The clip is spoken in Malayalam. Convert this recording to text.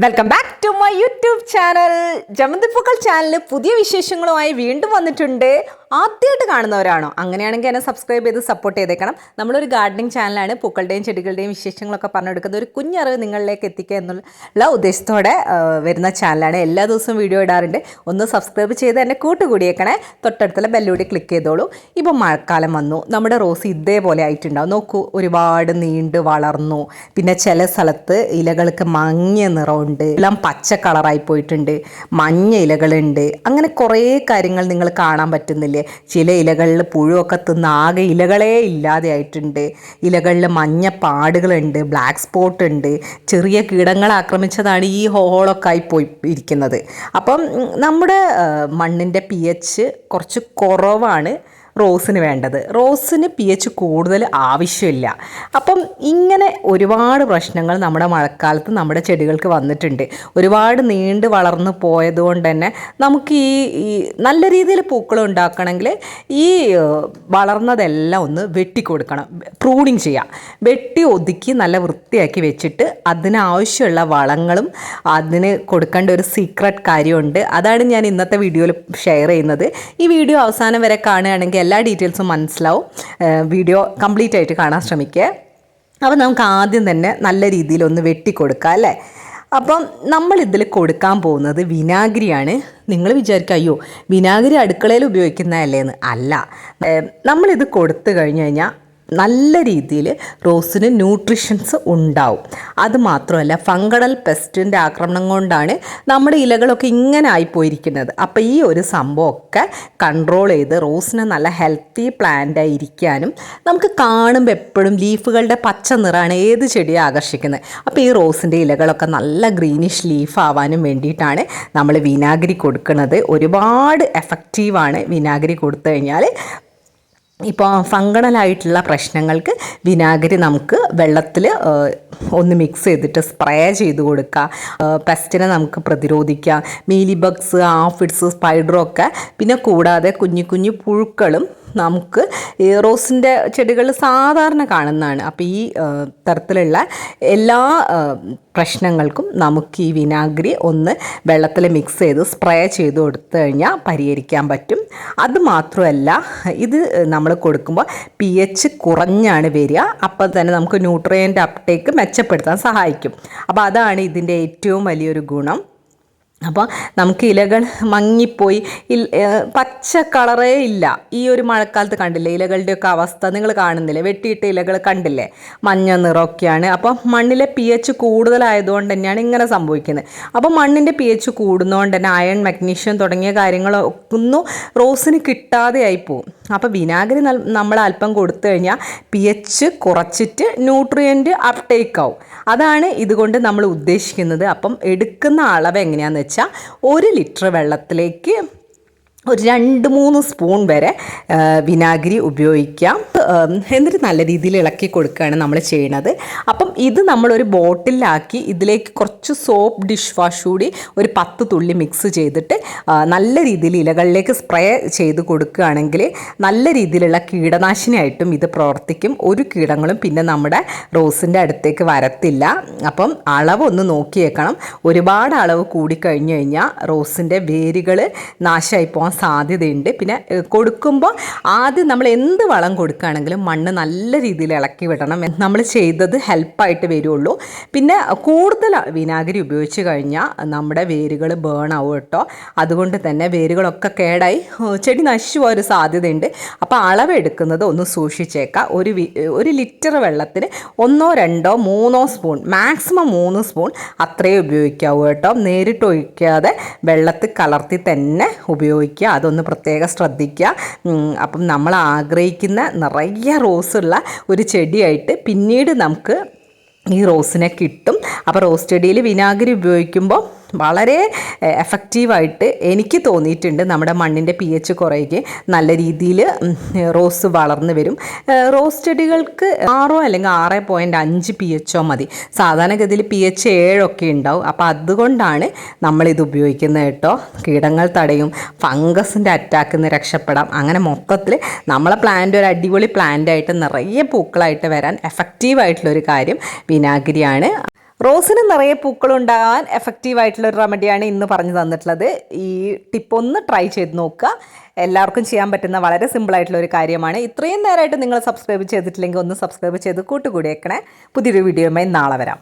Welcome back to my YouTube channel ജമന്തിപ്പൂക്കൾ channel പുതിയ വിശേഷങ്ങളുമായി വീണ്ടും വന്നിട്ടുണ്ട്. ആദ്യമായിട്ട് കാണുന്നവരാണോ? അങ്ങനെയാണെങ്കിൽ എന്നെ സബ്സ്ക്രൈബ് ചെയ്ത് സപ്പോർട്ട് ചെയ്തേക്കണം. നമ്മളൊരു ഗാർഡനിങ് ചാനലാണ് പൂക്കളുടെയും ചെടികളുടെയും വിശേഷങ്ങളൊക്കെ പറഞ്ഞെടുക്കുന്നത് ഒരു കുഞ്ഞറിവ് നിങ്ങളിലേക്ക് എത്തിക്കുക എന്നുള്ള ഉദ്ദേശത്തോടെ വരുന്ന ചാനലാണ് എല്ലാ ദിവസവും വീഡിയോ ഇടാറുണ്ട്. ഒന്ന് സബ്സ്ക്രൈബ് ചെയ്ത് എന്നെ കൂട്ടുകൂടിയേക്കണേ. തൊട്ടടുത്തുള്ള ബെല്ലൂടി ക്ലിക്ക് ചെയ്തോളൂ. ഇപ്പോൾ മഴക്കാലം വന്നു. നമ്മുടെ റോസ് ഇതേപോലെ ആയിട്ടുണ്ടാവും. നോക്കൂ ഒരുപാട് നീണ്ട് വളർന്നു. പിന്നെ ചില സ്ഥലത്ത് ഇലകൾക്ക് മങ്ങിയ നിറമുണ്ട് എല്ലാം പച്ച കളറായി പോയിട്ടുണ്ട്. മഞ്ഞ ഇലകളുണ്ട്. അങ്ങനെ കുറേ കാര്യങ്ങൾ നിങ്ങൾ കാണാൻ പറ്റുന്നില്ലേ? ചില ഇലകളിൽ പുഴുവൊക്കെ തിന്ന് ആകെ ഇലകളേ ഇല്ലാതെ ആയിട്ടുണ്ട്. ഇലകളിൽ മഞ്ഞ പാടുകളുണ്ട് ബ്ലാക്ക് സ്പോട്ട് ഉണ്ട്. ചെറിയ കീടങ്ങൾ ആക്രമിച്ചതാണ് ഈ ഹോളൊക്കെ ആയി പോയി ഇരിക്കുന്നത്. അപ്പം നമ്മുടെ മണ്ണിന്റെ പി എച്ച് കുറച്ച് കുറവാണ്. റോസിന് വേണ്ടത്. റോസിന് പി എച്ച് കൂടുതൽ ആവശ്യമില്ല. അപ്പം ഇങ്ങനെ ഒരുപാട് പ്രശ്നങ്ങൾ നമ്മുടെ മഴക്കാലത്ത് നമ്മുടെ ചെടികൾക്ക് വന്നിട്ടുണ്ട്. ഒരുപാട് നീണ്ട് വളർന്നു പോയതുകൊണ്ട് തന്നെ നമുക്ക് ഈ നല്ല രീതിയിൽ പൂക്കൾ ഉണ്ടാക്കണമെങ്കിൽ ഈ വളർന്നതെല്ലാം ഒന്ന് വെട്ടിക്കൊടുക്കണം. പ്രൂണിങ് ചെയ്യാം. വെട്ടി ഒതുക്കി നല്ല വൃത്തിയാക്കി വെച്ചിട്ട് അതിനാവശ്യമുള്ള വളങ്ങളും അതിന് കൊടുക്കേണ്ട ഒരു സീക്രട്ട് കാര്യമുണ്ട്. അതാണ് ഞാൻ ഇന്നത്തെ വീഡിയോയിൽ ഷെയർ ചെയ്യുന്നത്. ഈ വീഡിയോ അവസാനം വരെ കാണുകയാണെങ്കിൽ എല്ലാ ഡീറ്റെയിൽസും മനസ്സിലാവും. വീഡിയോ കംപ്ലീറ്റ് ആയിട്ട് കാണാൻ ശ്രമിക്കുക. അപ്പോൾ നമുക്ക് ആദ്യം തന്നെ നല്ല രീതിയിൽ ഒന്ന് വെട്ടിക്കൊടുക്കാം അല്ലേ? അപ്പം നമ്മൾ കൊടുക്കാൻ പോകുന്നത് വിനാഗിരിയാണ്. നിങ്ങൾ വിചാരിക്കുക അയ്യോ വിനാഗിരി അടുക്കളയിൽ ഉപയോഗിക്കുന്നതല്ലേന്ന്. അല്ല. നമ്മളിത് കൊടുത്തു കഴിഞ്ഞ് കഴിഞ്ഞാൽ നല്ല രീതിയിൽ റോസിന് ന്യൂട്രീഷൻസ് ഉണ്ടാവും. അത് മാത്രമല്ല ഫംഗണൽ പെസ്റ്റിന്റെ ആക്രമണം കൊണ്ടാണ് നമ്മുടെ ഇലകളൊക്കെ ഇങ്ങനെ ആയിപ്പോയിരിക്കുന്നത്. അപ്പോൾ ഈ ഒരു സംഭവമൊക്കെ കൺട്രോൾ ചെയ്ത് റോസിന് നല്ല ഹെൽത്തി പ്ലാന്റ് ആയിരിക്കാനും നമുക്ക് കാണുമ്പോൾ എപ്പോഴും ലീഫുകളുടെ പച്ച നിറമാണ് ഏത് ചെടിയെ ആകർഷിക്കുന്നത്. അപ്പോൾ ഈ റോസിന്റെ ഇലകളൊക്കെ നല്ല ഗ്രീനിഷ് ലീഫ് ആവാനും വേണ്ടിയിട്ടാണ് നമ്മൾ വിനാഗിരി കൊടുക്കുന്നത്. ഒരുപാട് എഫക്റ്റീവാണ് വിനാഗിരി കൊടുത്തു കഴിഞ്ഞാൽ ഇപ്പോൾ ഫംഗണലായിട്ടുള്ള പ്രശ്നങ്ങൾക്ക് വിനാഗിരി നമുക്ക് വെള്ളത്തിൽ ഒന്ന് മിക്സ് ചെയ്തിട്ട് സ്പ്രേ ചെയ്ത് കൊടുക്കുക പെസ്റ്റിനെ നമുക്ക് പ്രതിരോധിക്കാം. മീലി ബഗ്സ് ആഫിഡ്സ് സ്പൈഡറൊക്കെ പിന്നെ കൂടാതെ കുഞ്ഞു കുഞ്ഞു പുഴുക്കളും നമുക്ക് ഏറോസിന്റെ റോസിന്റെ ചെടികൾ സാധാരണ കാണുന്നതാണ്. അപ്പോൾ ഈ തരത്തിലുള്ള എല്ലാ പ്രശ്നങ്ങൾക്കും നമുക്ക് ഈ വിനാഗിരി ഒന്ന് വെള്ളത്തിൽ മിക്സ് ചെയ്ത് സ്പ്രേ ചെയ്ത് കൊടുത്തു കഴിഞ്ഞാൽ പരിഹരിക്കാൻ പറ്റും. അത് മാത്രമല്ല ഇത് നമ്മൾ കൊടുക്കുമ്പോൾ പി എച്ച് കുറഞ്ഞാണ് വരിക. അപ്പം തന്നെ നമുക്ക് ന്യൂട്രിയന്റ് അപ്ടേക്ക് മെച്ചപ്പെടുത്താൻ സഹായിക്കും. അപ്പോൾ അതാണ് ഇതിന്റെ ഏറ്റവും വലിയൊരു ഗുണം. അപ്പോൾ നമുക്ക് ഇലകൾ മങ്ങിപ്പോയി. പച്ച കളറേ ഇല്ല. ഈ ഒരു മഴക്കാലത്ത് കണ്ടില്ലേ? ഇലകളുടെയൊക്കെ അവസ്ഥ നിങ്ങൾ കാണുന്നില്ലേ? വെട്ടിയിട്ട ഇലകൾ കണ്ടില്ലേ? മഞ്ഞ നിറമൊക്കെയാണ്. അപ്പോൾ മണ്ണിലെ പി എച്ച് കൂടുതലായതുകൊണ്ട് തന്നെയാണ് ഇങ്ങനെ സംഭവിക്കുന്നത്. അപ്പോൾ മണ്ണിന്റെ പി എച്ച് കൂടുന്നതുകൊണ്ട് തന്നെ അയൺ മഗ്നീഷ്യം തുടങ്ങിയ കാര്യങ്ങളൊന്നും റോസിന് കിട്ടാതെയായി പോകും അപ്പോൾ വിനാഗിരി നമ്മൾ അല്പം കൊടുത്തു കഴിഞ്ഞാൽ പി എച്ച് കുറച്ചിട്ട് ന്യൂട്രിയന്റ് അപ്ടേക്ക് ആവും. അതാണ് ഇതുകൊണ്ട് നമ്മൾ ഉദ്ദേശിക്കുന്നത്. അപ്പം എടുക്കുന്ന അളവ് എങ്ങനെയാണെന്ന് വെച്ചാൽ ഒരു ലിറ്റർ വെള്ളത്തിലേക്ക് ഒരു രണ്ട് മൂന്ന് സ്പൂൺ വരെ വിനാഗിരി ഉപയോഗിക്കാം. എന്നിട്ട് നല്ല രീതിയിൽ ഇളക്കി കൊടുക്കുകയാണ് നമ്മൾ ചെയ്യണത്. അപ്പം ഇത് നമ്മളൊരു ബോട്ടിലാക്കി ഇതിലേക്ക് കുറച്ച് സോപ്പ് ഡിഷ് വാഷ് കൂടി ഒരു പത്ത് തുള്ളി മിക്സ് ചെയ്തിട്ട് നല്ല രീതിയിൽ ഇലകളിലേക്ക് സ്പ്രേ ചെയ്ത് കൊടുക്കുകയാണെങ്കിൽ നല്ല രീതിയിലുള്ള കീടനാശിനിയായിട്ടും ഇത് പ്രവർത്തിക്കും. ഒരു കീടങ്ങളും പിന്നെ നമ്മുടെ റോസിന്റെ അടുത്തേക്ക് വരത്തില്ല. അപ്പം അളവൊന്ന് നോക്കിയേക്കണം. ഒരുപാട് അളവ് കൂടിക്കഴിഞ്ഞ് കഴിഞ്ഞാൽ റോസിന്റെ വേരുകൾ നാശമായി പോകാൻ സാധ്യതയുണ്ട്. പിന്നെ കൊടുക്കുമ്പോൾ ആദ്യം നമ്മൾ എന്ത് വളം കൊടുക്കുകയാണെങ്കിലും മണ്ണ് നല്ല രീതിയിൽ ഇളക്കി വിടണം. നമ്മൾ ചെയ്തത് ഹെൽപ്പായിട്ട് വരുള്ളൂ. പിന്നെ കൂടുതൽ വിനാഗിരി ഉപയോഗിച്ച് കഴിഞ്ഞാൽ നമ്മുടെ വേരുകൾ ബേൺ ആവും കേട്ടോ. അതുകൊണ്ട് തന്നെ വേരുകളൊക്കെ കേടായി ചെടി നശിച്ചു പോകാൻ ഒരു സാധ്യതയുണ്ട്. അപ്പോൾ അളവെടുക്കുന്നത് ഒന്ന് സൂക്ഷിച്ചേക്കാം. ഒരു ഒരു ലിറ്റർ വെള്ളത്തിന് ഒന്നോ രണ്ടോ മൂന്നോ സ്പൂൺ മാക്സിമം മൂന്ന് സ്പൂൺ അത്രയേ ഉപയോഗിക്കാവൂ കേട്ടോ. നേരിട്ട് ഒഴിക്കാതെ വെള്ളത്തിൽ കലർത്തി തന്നെ ഉപയോഗിക്കുക അതൊന്ന് പ്രത്യേകം ശ്രദ്ധിക്കുക. അപ്പം നമ്മൾ ആഗ്രഹിക്കുന്ന നിറയെ റോസുള്ള ഒരു ചെടിയായിട്ട് പിന്നീട് നമുക്ക് ഈ റോസിനെ കിട്ടും. അപ്പോൾ റോസ് ചെടിയിൽ വിനാഗിരി ഉപയോഗിക്കുമ്പോൾ വളരെ എഫക്റ്റീവായിട്ട് എനിക്ക് തോന്നിയിട്ടുണ്ട് നമ്മുടെ മണ്ണിന്റെ പി എച്ച് കുറയ്ക്ക് നല്ല രീതിയിൽ റോസ് വളർന്നു വരും. റോസ് ചെടികൾക്ക് ആറോ അല്ലെങ്കിൽ ആറ് പോയിന്റ് അഞ്ച് പി എച്ചോ മതി. സാധാരണഗതിയിൽ പി എച്ച് ഏഴൊക്കെ ഉണ്ടാവും. അപ്പോൾ അതുകൊണ്ടാണ് നമ്മളിത് ഉപയോഗിക്കുന്നത് കേട്ടോ. കീടങ്ങൾ തടയും ഫംഗസിന്റെ അറ്റാക്കിൽ നിന്ന് രക്ഷപ്പെടാം. അങ്ങനെ മൊത്തത്തിൽ നമ്മളെ പ്ലാന്റ് ഒരു അടിപൊളി പ്ലാന്റ് ആയിട്ട് നിറയെ പൂക്കളായിട്ട് വരാൻ എഫക്റ്റീവായിട്ടുള്ളൊരു കാര്യം വിനാഗിരിയാണ്. റോസിന് നിറയെ പൂക്കളുണ്ടാകാൻ എഫക്റ്റീവ് ആയിട്ടുള്ള ഒരു റെമഡിയാണ് ഇന്ന് പറഞ്ഞു തന്നിട്ടുള്ളത്. ഈ ടിപ്പ് ഒന്ന് ട്രൈ ചെയ്ത് നോക്കുക. എല്ലാവർക്കും ചെയ്യാൻ പറ്റുന്ന വളരെ സിമ്പിൾ ആയിട്ടുള്ള ഒരു കാര്യമാണ്. ഇത്രയും നേരമായിട്ട് നിങ്ങൾ സബ്സ്ക്രൈബ് ചെയ്തിട്ടില്ലെങ്കിൽ ഒന്ന് സബ്സ്ക്രൈബ് ചെയ്ത് കൂട്ടുകൂടിയേക്കണേ. പുതിയൊരു വീഡിയോയുമായി നാളെ വരാം.